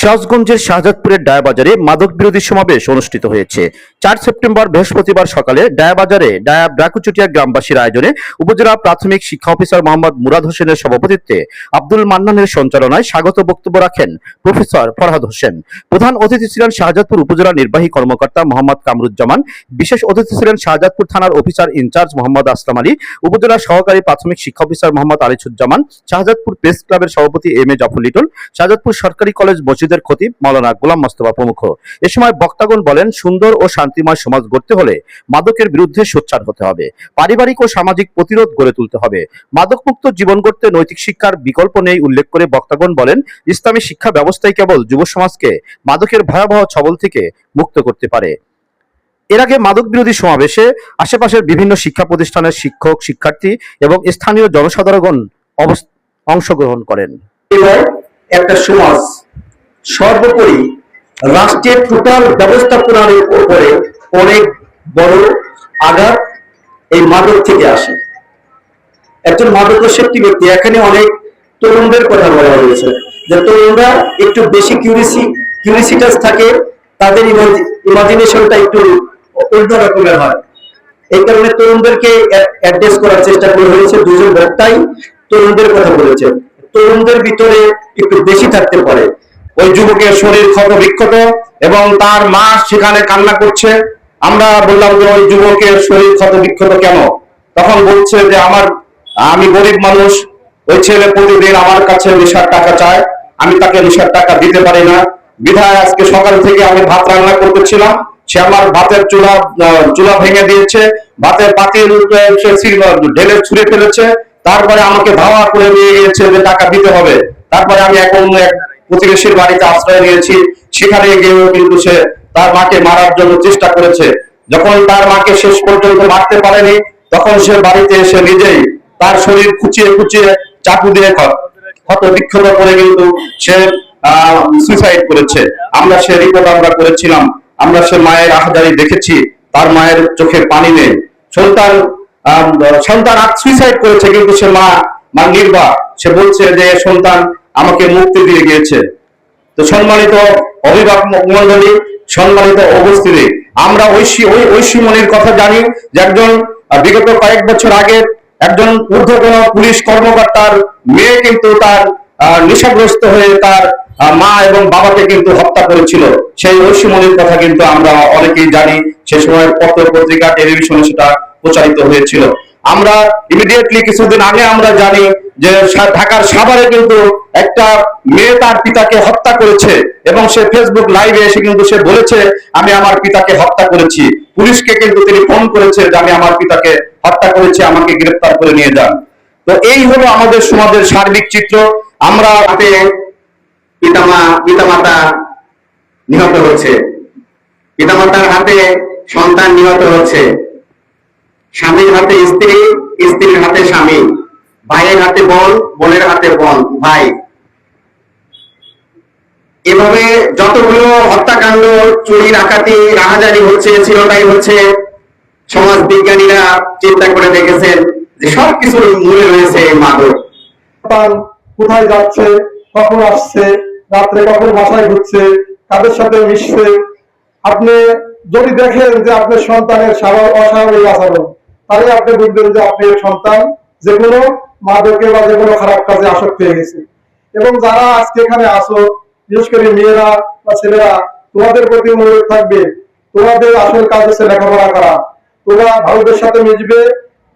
সিরাজগঞ্জের শাহজাদপুরের ডায়াবাজারে মাদক বিরোধী সমাবেশ অনুষ্ঠিত হয়েছে। চার সেপ্টেম্বর বৃহস্পতিবার সকালে ডায়াবাজারে ডায়া ব্রাকুচুটিয়া গ্রামবাসীর আয়োজনে উপজেলা প্রাথমিক শিক্ষা অফিসার মোহাম্মদ মুরাদ হোসেনের সভাপতিত্বে আব্দুল মান্নানের সঞ্চালনায় স্বাগত বক্তব্য রাখেন প্রফেসর ফরহাদ হোসেন। প্রধান অতিথি ছিলেন শাহজাদপুর উপজেলা নির্বাহী কর্মকর্তা মোহাম্মদ কামরুজ্জামান, বিশেষ অতিথি ছিলেন শাহজাদপুর থানার officer in charge Mohammad Aslam Ali, উপজেলা সহকারী প্রাথমিক শিক্ষা অফিসার মোহাম্মদ আলিছুজ্জামান, শাহজাদপুর প্রেস ক্লাবের সভাপতি এম এ জাফর লিটন, শাহজাদপুর সরকারি কলেজ মসজিদের খতিব মাওলানা গোলাম মোস্তফা প্রমুখ। এ সময় বক্তাগণ বলেন, সুন্দর ও শান্তিময় সমাজ গড়তে হলে মাদকের বিরুদ্ধে সোচ্চার হতে হবে। পারিবারিক ও সামাজিক প্রতিরোধ গড়ে তুলতে হবে। মাদকমুক্ত জীবন গড়তে নৈতিক শিক্ষার বিকল্প নেই উল্লেখ করে বক্তাগণ বলেন, ইসলামী শিক্ষা ব্যবস্থাই কেবল যুব সমাজকে মাদকের ভয়াবহ ছবল থেকে মুক্ত করতে পারে। এর আগে মাদক বিরোধী সমাবেশে আশেপাশের বিভিন্ন শিক্ষা প্রতিষ্ঠানের শিক্ষক, শিক্ষার্থী এবং স্থানীয় জনসাধারণ অংশগ্রহণ করেন। একটা সমাজ সর্বোপরি রাষ্ট্রের টোটাল ব্যবস্থাপনার উপরে অনেক বড় আঘাত এই মাদক থেকে আসে। একজন মাদকাসক্তি ব্যক্তি, এখানে অনেক তরুণদের কথা বলা হয়েছে যে তরুণরা একটু বেশি কিউরিসি কিউরিসিটাস থাকে, তাদের ইমাজিনেশনটা একটু অন্য রকমের হয়। এই কারণে তরুণদেরকে অ্যাড্রেস করার চেষ্টা করা হয়েছে। দুজন বক্তাই তরুণদের কথা বলেছে। তরুণদের ভিতরে একটু বেশি থাকতে পারে। ওই যুবকের শরীর ক্ষত বিক্ষত এবং তার মা সেখানে কান্না করছে। আমরা বললাম যে, ওই যুবকের শরীর ক্ষত বিক্ষত কেন? তখন বলছে যে, আমার, আমি গরিব মানুষ, ওই ছেলে প্রতিদিন আমার কাছে নেশার টাকা চায়। আমি তাকে নেশার টাকা দিতে পারি না। বিধায় আজকে সকাল থেকে আমি ভাত রান্না করতেছিলাম। সে আমার ভাতের চুলা চুলা ভেঙে দিয়েছে। ভাতের পাতিল ঢেলে ছুঁড়ে ফেলেছে। তারপরে আমাকে ধাওয়া করে নিয়ে গিয়েছে যে, টাকা দিতে হবে। তারপরে আমি এখন এক প্রতিবেশীর বাড়িতে আশ্রয় নিয়েছি। সেখানে গিয়েও কিন্তু সে তার মাকে মারার জন্য চেষ্টা করেছে। যখন তার মাকে শেষ পর্যন্ত মারতে পারেনি, তখন সে বাড়িতে এসে নিজেই তার শরীর খুঁচিয়ে খুঁচিয়ে চাকু দিয়ে ক্ষত করে কিন্তু সে সুইসাইড করেছে। আমরা সে রিপোর্ট আমরা করেছিলাম। আমরা সে মায়ের আহাজারি দেখেছি। তার মায়ের চোখে পানি নেই। সন্তান সন্তান সুইসাইড করেছে কিন্তু সে মা মা নির্বাক সে বলছে যে, সন্তান আমাকে মুক্তি দিয়ে গিয়েছে। তো সম্মানিত অভিভাবক মন্ডলী সম্মানিত উপস্থিতি, আমরা ঐশী ওই ঐশীমণির কথা জানি যে একজন বিগত কয়েক বছর আগে একজন ঊর্ধ্বতন পুলিশ কর্মকর্তার মেয়ে কিন্তু তার নেশাগ্রস্ত হয়ে তার মা এবং বাবাকে কিন্তু হত্যা করেছিল। সেই ঐশীমণির কথা কিন্তু আমরা অনেকেই জানি। সে সময় পত্র পত্রিকা, টেলিভিশনে সেটা প্রচারিত হয়েছিল। আমরা ইমিডিয়েটলি কিছুদিন আগে আমরা জানি যে ঢাকার সাভারে কিন্তু একটা মেয়ে তার পিতাকে হত্যা করেছে এবং সে ফেসবুক লাইভে এসে কিন্তু সে বলেছে, আমি আমার পিতাকে হত্যা করেছি। পুলিশকে কিন্তু তিনি ফোন করেছে যে, আমি আমার পিতাকে হত্যা করেছি, আমাকে গ্রেফতার করে নিয়ে যান। তো এই হলো আমাদের সমাজের সার্বিক চিত্র। আমরা পিতামা, পিতামাতা নিহত হচ্ছে। পিতামাতার হাতে সন্তান নিহত হচ্ছে। স্বামীর হাতে স্ত্রী, স্ত্রীর হাতে স্বামী। ভাইয়ের হাতে বল বোনের হাতে বল, ভাই। এভাবে যতগুলো হত্যাকাণ্ড, চুরি, ডাকাতি, রাহাজারি হচ্ছে চিরটাই হচ্ছে সমাজ বিজ্ঞানীরা চিন্তা করে দেখেছেন যে সবকিছুর মূলে রয়েছে মাদক। কোথায় যাচ্ছে, কখন আসছে, রাত্রে কখন বাসায় ঘুরছে কাদের সাথে মিশছে? আপনি যদি দেখেন যে আপনার সন্তানের স্বাভাবিক, অস্বাভাবিক আচরণ, তাহলে আপনি বুঝবেন যে আপনার সন্তান যে কোনো মাদকে বা যে কোনো খারাপ কাজে আসক্ত হয়ে গেছে। এবং যারা আজকে এখানে আসো, বিশেষ করে মেয়েরা বা ছেলেরা, তোমাদের প্রতি অনুরোধ থাকবে, তোমাদের আসল কাজ হচ্ছে লেখাপড়া করা। তোমরা ভারতের সাথে মিশবে,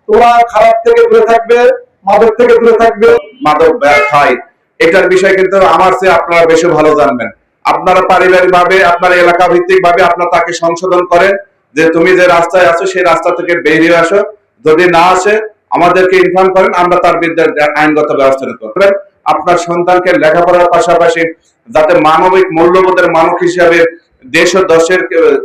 তোমরা খারাপ থেকে দূরে থাকবে, মাদক থেকে দূরে থাকবে। মাদক ব্যর্থ হয়। এটার বিষয় কিন্তু আমার চেয়ে আপনারা বেশি ভালো জানবেন। আপনারা পারিবারিক ভাবে আপনার এলাকা ভিত্তিক ভাবে আপনার তাকে সংশোধন করেন যে তুমি যে রাস্তায় আছো, সেই রাস্তা থেকে বেরিয়ে আসো। যদি না আসে আমাদেরকে ইনফর্ম করেন, আমরা তার বিরুদ্ধে আইনগত ব্যবস্থা নিতে পারবেন আপনার সন্তানকে লেখাপড়ার পাশাপাশি যাতে মানবিক মূল্যবোধের মানব হিসাবে দেশ ও দশের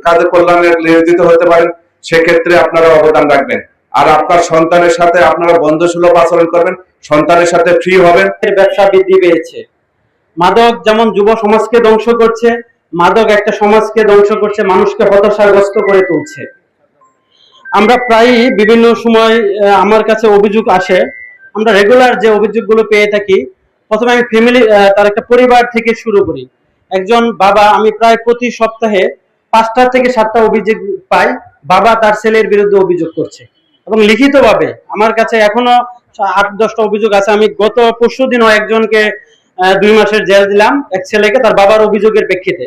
কাজে কল্যাণে নিয়োজিত হতে পারেন, সেক্ষেত্রে আপনারা অবদান রাখবেন। আর আপনার সন্তানের সাথে আপনারা বন্ধুসুলভ আচরণ করবেন, সন্তানের সাথে ফ্রি হবেন। ব্যবসা বৃদ্ধি পেয়েছে। মাদক যেমন যুব সমাজকে ধ্বংস করছে, মাদক একটা সমাজকে ধ্বংস করছে, মানুষকে হতাশাগ্রস্ত করে তুলছে। আমরা প্রায়ই বিভিন্ন সময় আমার কাছে অভিযোগ আসে। আমরা রেগুলার যে অভিযোগগুলো পেয়ে থাকি, প্রথমে আমি ফ্যামিলি তার একটা পরিবার থেকে শুরু করি। একজন বাবা, আমি প্রায় প্রতি সপ্তাহে পাঁচটা থেকে সাতটা অভিযোগ পাই, বাবা তার ছেলের বিরুদ্ধে অভিযোগ করছে। এবং লিখিতভাবে আমার কাছে এখনও আট, দশটা অভিযোগ আছে। আমি গত পরশু দিনও একজনকে দুই মাসের জেল দিলাম, এক ছেলেকে তার বাবার অভিযোগের প্রেক্ষিতে।